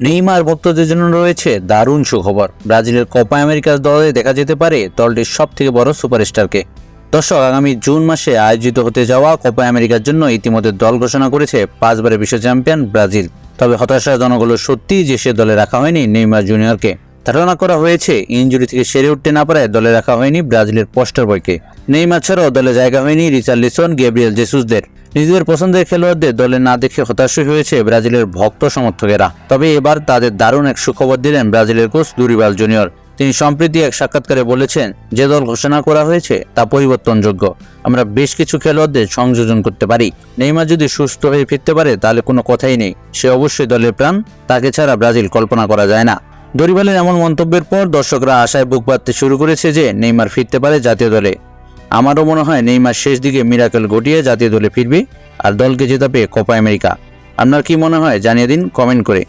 Neymar ভক্তদের জন্য রয়েছে দারুণ সুখবর। ব্রাজিলের কোপা আমেরিকার দলে দেখা যেতে পারে দলটির সব থেকে বড় সুপারস্টারকে। দর্শক, আগামী জুন মাসে আয়োজিত হতে যাওয়া কোপা আমেরিকার জন্য ইতিমধ্যে দল ঘোষণা করেছে পাঁচবারের বিশ্ব চ্যাম্পিয়ন ব্রাজিল। তবে হতাশা হলো সত্যি যে সে দলে রাখা হয়নি নেইমার জুনিয়রকে। ধারণা করা হয়েছে। ইনজুরি থেকে সেরে উঠতে না পারায় দলে রাখা হয়নি ব্রাজিলের পোস্টার বয়কে। নেইমার ছাড়াও দলে জায়গা হয়নি রিচার্লিসন, গেব্রিয়েল জেসুসদের। নিজেদের পছন্দের খেলোয়াড়দের দলে না দেখে হতাশই হয়েছে ব্রাজিলের ভক্ত সমর্থকেরা। তবে এবার তাদের দারুণ এক সুখবর দিলেন ব্রাজিলের কোচ দুরিবাল জুনিয়র। তিনি সম্প্রতি এক সাক্ষাৎকারে বলেছেন, যে দল ঘোষণা করা হয়েছে তা পরিবর্তনযোগ্য। আমরা বেশ কিছু খেলোয়াড়দের সংযোজন করতে পারি। নেইমার যদি সুস্থ হয়ে ফিরতে পারে তাহলে কোনো কথাই নেই। সে অবশ্যই দলের প্রাণ। তাকে ছাড়া ব্রাজিল কল্পনা করা যায় না। দরিবালের এমন মন্তব্যের পর দর্শকরা আশায় বুক বাঁধতে শুরু করেছে যে নেইমার ফিরতে পারে জাতীয় দলে। আমারও মনে হয় নেইমার শেষ দিকে মিরাকেল ঘটিয়ে জাতীয় দলে ফিরবে আর দলকে জেতাবে কোপা আমেরিকা। আপনার কি মনে হয় জানিয়ে দিন কমেন্ট করে।